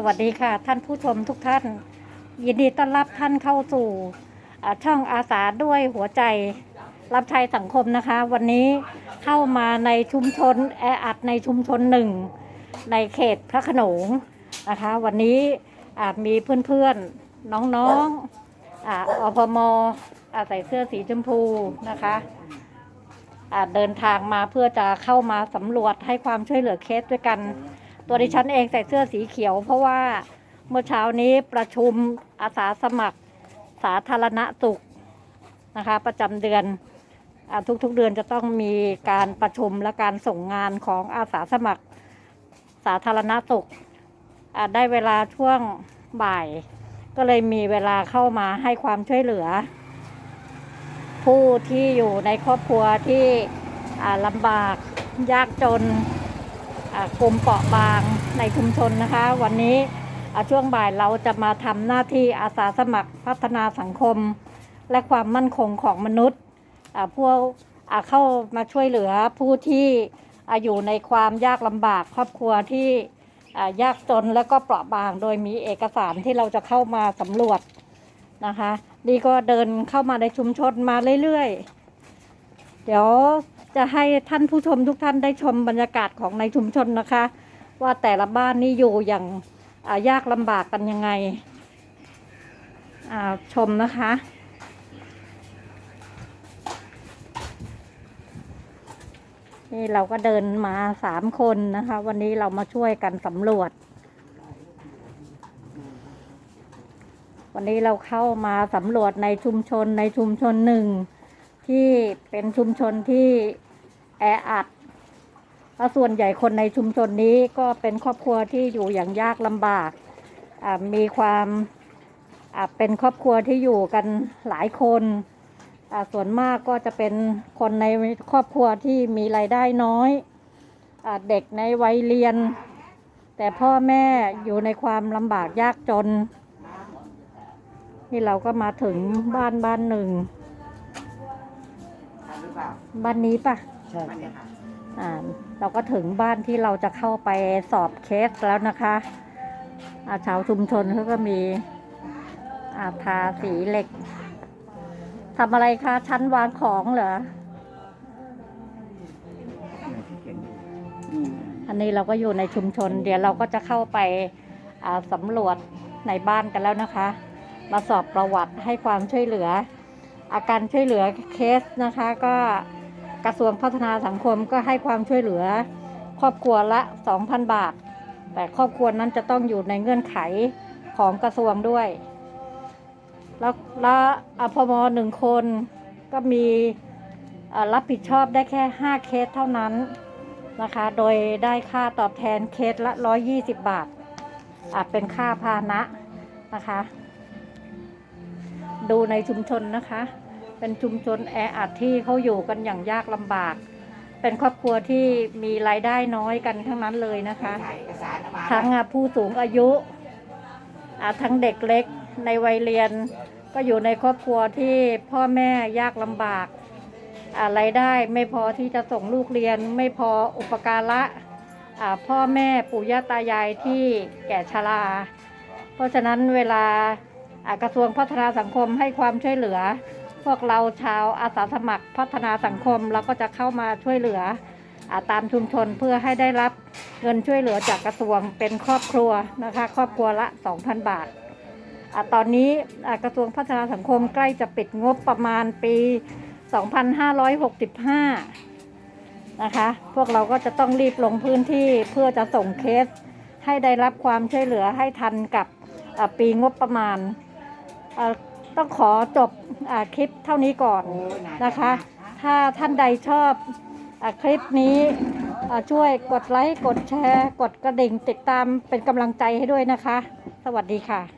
สวัสดีค่ะ ท่านผู้ชมทุกท่าน ยินดีต้อนรับท่านเข้าสู่ช่องอาสาด้วยหัวใจรับใช้สังคมนะคะ วันนี้เข้ามาในชุมชนแออัดในชุมชนหนึ่ง ในเขตพระขนงนะคะ วันนี้อาจมีเพื่อนๆ น้องๆออพมอาใส่เสื้อสีชมพูนะคะอ่าเดินทางมาเพื่อจะเข้ามาสำรวจให้ความช่วยเหลือเคสด้วยกัน ตัวดิฉันเองใส่เสื้อสีเขียว เพราะว่าเมื่อเช้านี้ประชุมอาสาสมัครสาธารณสุขนะคะ ประจำเดือนอทุกๆเดือนจะต้องมีการประชุมและการส่งงานของอาสาสมัครสาธารณสุขได้เวลาช่วงบ่าย ก็เลยมีเวลาเข้ามาให้ความช่วยเหลือ ผู้ที่อยู่ในครอบครัวที่ลำบากยากจน กลุ่มเปราะบางในชุมชนนะคะ วันนี้ช่วงบ่ายเราจะมาทำหน้าที่อาสาสมัครพัฒนาสังคม และความมั่นคงของมนุษย์พวกอ่าเข้ามาช่วยเหลือผู้ที่อยู่ในความยากลำบากครอบครัวที่ยากจนและก็เปราะบาง โดยมีเอกสารที่เราจะเข้ามาสำรวจนะคะนี่ก็เดินเข้ามาในชุมชนมาเรื่อยๆ เดี๋ยว จะให้ท่านผู้ชมทุกท่านได้ชมบรรยากาศของในชุมชนนะคะ ว่าแต่ละบ้านนี่อยู่อย่างายากลำบากกันยังไงชมนะคะนี่เราก็เดินมาสามคนนะคะ วันนี้เรามาช่วยกันสำรวจ วันนี้เราเข้ามาสำรวจในชุมชนในชุมชนหนึ่ง ที่เป็นชุมชนที่แออัดเพราะส่วนใหญ่คนในชุมชนนี้ก็เป็นครอบครัวที่อยู่อย่างยากลำบาก มีความเป็นครอบครัวที่อยู่กันหลายคนส่วนมากก็จะเป็นคนในครอบครัวที่มีรายได้น้อยอเด็กในวัยเรียน แต่พ่อแม่อยู่ในความลำบากยากจน นี่เราก็มาถึงบ้านบ้านหนึ่ง บ้านนี้ปะใช่มันเนี่ยค่ะอ่าเราก็ถึงบ้านที่เราจะเข้าไปสอบเคสแล้วนะคะอาชาวชุมชนเขาก็มีอาทาสีเหล็กทำอะไรคะชั้นวางของเหรออืมอันนี้เราก็อยู่ในชุมชน เดี๋ยวเราก็จะเข้าไปอ่าสำรวจในบ้านกันแล้วนะคะ มาสอบประวัติให้ความช่วยเหลือ อาการช่วยเหลือเคสนะคะ ก็กระทรวงพัฒนาสังคมก็ให้ความช่วยเหลือ ครอบครัวละ 2,000 บาท แต่ครอบครัวนั้นจะต้องอยู่ในเงื่อนไขของกระทรวงด้วย แล้วแล้วอพมหนึ่งคนก็มีรับผิดชอบได้แค่ 5 เคสเท่านั้นนะคะ โดยได้ค่าตอบแทนเคสละ 120 บาทอะเป็นค่าพานะนะคะ ดูในชุมชนนะคะ เป็นชุมชนแออัดที่เขาอยู่กันอย่างยากลำบาก เป็นครอบครัวที่มีรายได้น้อยกันทั้งนั้นเลยนะคะ ทั้งผู้สูงอายุทั้งเด็กเล็กในวัยเรียน ก็อยู่ในครอบครัวที่พ่อแม่ยากลำบากอะไรายได้ไม่พอที่จะส่งลูกเรียน ไม่พออุปการะะพ่อแม่ปู่ย่าตายายที่แก่ชรา เพราะฉะนั้นเวลา กระทรวงพัฒนาสังคมให้ความช่วยเหลือ พวกเราชาวอาสาสมัครพัฒนาสังคมเราก็จะเข้ามาช่วยเหลืออตามชุมชนเพื่อให้ได้รับเงินช่วยเหลือจากกระทรวงเป็นครอบครัวนะคะ ครอบครัวละ 2,000 บาทอตอนนี้กระทรวงพัฒนาสังคมใกล้จะปิดงบประมาณปี 2565 นะคะ พวกเราก็จะต้องรีบลงพื้นที่เพื่อจะส่งเคส ให้ได้รับความช่วยเหลือให้ทันกับปีงบประมาณ ต้องขอจบอะคลิปเท่านี้ก่อนโอ้ยนานนะคะ ถ้าท่านใดชอบอาคลิปนี้อ่าช่วยกดไลค์ กดแชร์ กดกระดิ่งติดตามเป็นกำลังใจให้ด้วยนะคะ สวัสดีค่ะ